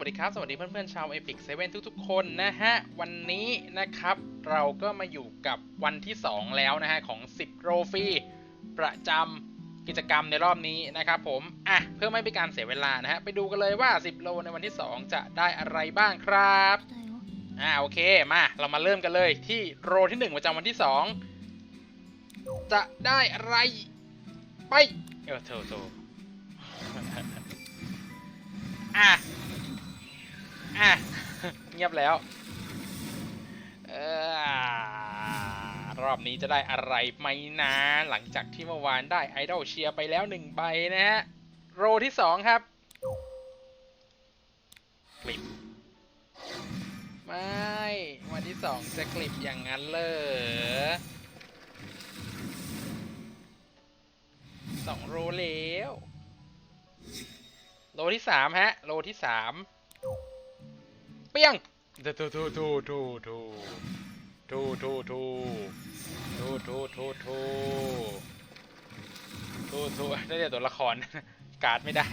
วัสดีครับ สวัสดีเพื่อนๆชาว Epic 7 ทุกๆ คนนะฮะ วันนี้นะครับเราก็มาอยู่กับวันที่ 2 แล้วนะฮะ ของ 10 โรฟีประจำกิจกรรมในรอบนี้นะครับผม อะ เพื่อไม่เป็นการเสียเวลานะฮะ ไปดูกันเลยว่า 10 โลในวันที่ 2 จะได้อะไรบ้างครับ อ่าโอเคมาเรามาเริ่มกันเลยที่โรที่ 1 ประจำวันที่ 2 จะได้อะไรไปเออโถโถอะ อะเงียบแล้วอรอบนี้จะได้อะไรไหมนะ หลังจากที่เมื่อวานได้ไอดอลเชียร์ไปแล้วหนึ่งใบนะฮะ โรที่สองครับคลิป ไม่ วันที่สองจะคลิปอย่างนั้นเลยสองโรแล้วโลที่สามฮะโลที่สาม ปี้ยงทูทูทูทูทูทูทูทูทูทูทูทูทูทูทูได้แต่ตัวละคร การ์ดไม่ได้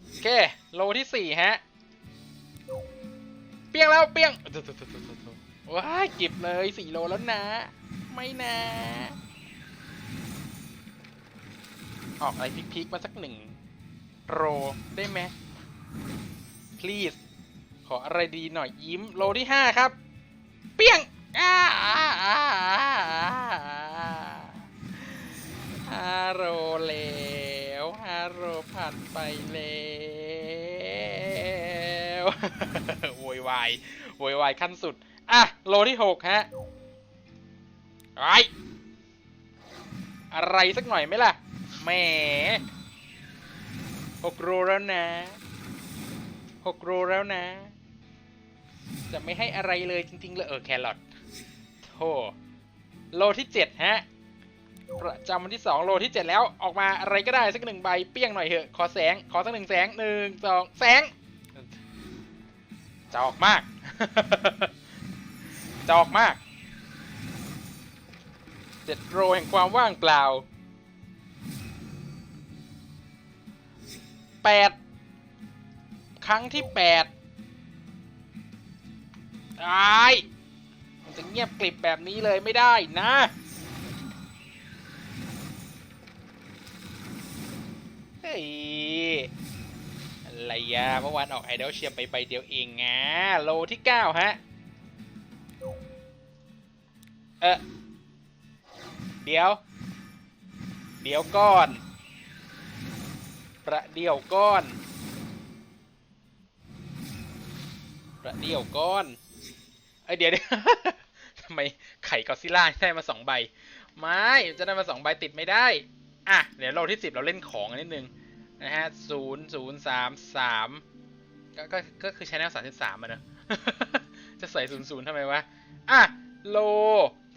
โอเค โลที่สี่ฮะ เปี้ยงแล้วเปี้ยงทูทูทูทูทูทูว้าเก็บเลยสี่โลแล้วนะ ไม่นะ ออกอะไรพิกๆมาสักหนึ่งโรได้ไหม please ขออะไรดีหน่อยยิ้มโลที่ห้าครับ เปี้ยงอาห้าโรแล้วห้าโรผ่านไปแล้วโวยวายโวยวายขั้นสุด อะ โลที่หกฮะไออะไรสักหน่อยไหมล่ะแหมหกโลแล้วนะ หกโลแล้วนะ จะไม่ให้อะไรเลยจริงๆเลยเออแครอทโธ่โลที่เจ็ดฮะ ประจำวันที่สองโลที่เจ็ดแล้วออกมาอะไรก็ได้สักหนึ่งใบเปี้ยงหน่อยเถอะ ขอแสง ขอสักหนึ่งแสงหนึ่งสองแสงจะออกมากจะออกมากเจ็ดโลแห่งความว่างเปล่าแปด รั้งที่แปดไอ้ายมันจะเงียบกลิบแบบนี้เลยไม่ได้นะ เฮ้ย อะไรยะเมื่อวานออกไอดอลเชียร์ไปใบเดียวเองงะโลที่9ฮะ เออเดี๋ยว เดี๋ยวก่อน ประเดี๋ยวก้อน ประเดี๋ยวก้อนเอ้ยเดี๋ยวเดียวทำไมไข่กอซิล่าได้มาสองใบ ไม่จะได้มาสองใบติดไม่ได้ อะ เดี๋ยวเราที่สิบเราเล่นของนิดนึงนะฮะศูนย์ศูนย์สามสามก็ก็ก็คือชแนลสามสิบสามอะเนอะจะใส่ศูนย์ศูนย์ทำไมวะ อะ โล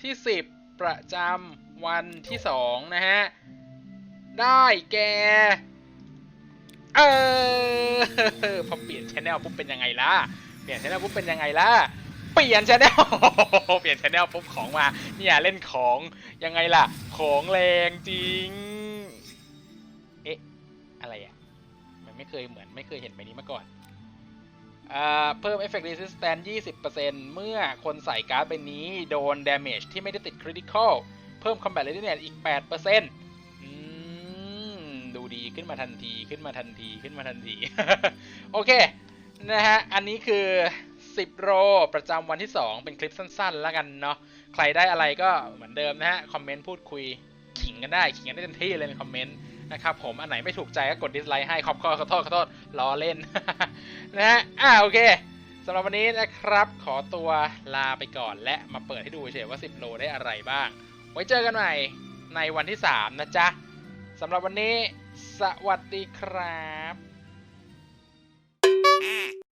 ที่สิบประจำวันที่สองนะฮะ ได้แก่เออ พอเปลี่ยนชแนลปุ๊บเป็นยังไงล่ะ เปลี่ยนชแนลปุ๊บเป็นยังไงล่ะ เปลี่ยนชแนลเปลี่ยนชแนลปุ๊บของมา เนี่ยเล่นของยังไงล่ะ ของแรงจริง เอ๊ะ อะไรอะ มันไม่เคยเหมือนไม่เคยเห็นแบบนี้มาก่อนอ่าเพิ่ม Effect Resistance 20%เมื่อคนใส่การ์ดใบนี้โดน Damage ที่ไม่ได้ติด Critical เพิ่ม Combat Readiness อีก8%อืมดูดีขึ้นมาทันทีขึ้นมาทันทีขึ้นมาทันที โอเค นะฮะ อันนี้คือ 10 โรประจำวันที่ 2 เป็นคลิปสั้นๆ แล้วกันเนาะ ใครได้อะไรก็เหมือนเดิมนะฮะ คอมเมนต์พูดคุย ขิงกันได้ ขิงกันได้เต็มที่เลยในคอมเมนต์นะครับผม อันไหนไม่ถูกใจก็กดดิสไลค์ให้ ขอบขอขอโทษขอโทษล้อเล่นนะฮะ อ่าโอเคสำหรับวันนี้นะครับ ขอตัวลาไปก่อนและมาเปิดให้ดูเฉยๆว่า 10 โลได้อะไรบ้าง ไว้เจอกันใหม่ในวันที่ 3 นะจ๊ะสำหรับวันนี้ สวัสดีครับ Eh.